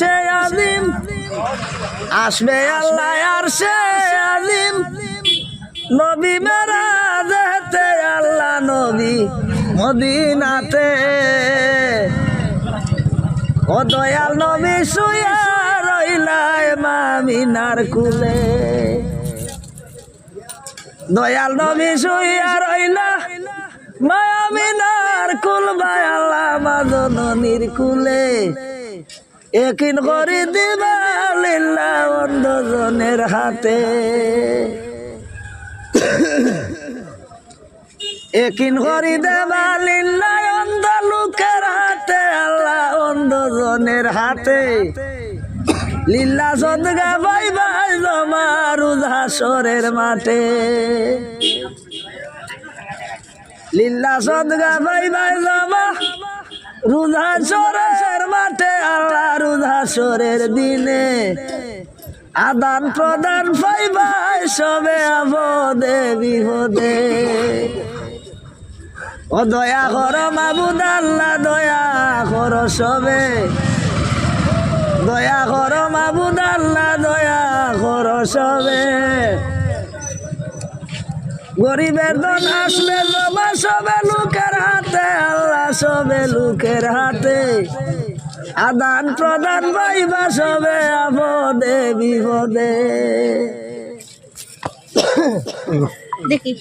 সে আলিম, আসবে আল্লাহ আর সে আলিম। নবী মেরা যেতে আল্লাহ নবী মদিনাতে। ও দয়াল নবী শুয়া রইলায় মামিনার কুলে। দয়াল নবী শুয়া রইলা মায়ামিনার কুল বায়াল্লা মাজননির কুলে। একিন করি দিবা হাতে। একিন করি দেবা অন্ধ লোকের হাতে, আল্লাহ অন্ধজনের হাতে। লিল্লা সদগা বাই বাই জমার উদাসরের মাঠে। লীলা সদগা বাই বাই জমা রুধা সরের মাঠে। আল্লাহ রুধা সরের দিনে আদান প্রদান পাইবাই সবে আবদে বিহদে ও দয়া কর মাবুদ আল্লাহ, দয়া কর সবে। দয়া কর মাবুদ আল্লাহ, দয়া কর সবে। গরিবের দন আসলে জমা সবে লোকের হাতে সবে লোকের হাতে। আদান প্রদান পাইবা সবে আপদে বিপদে। দেখি।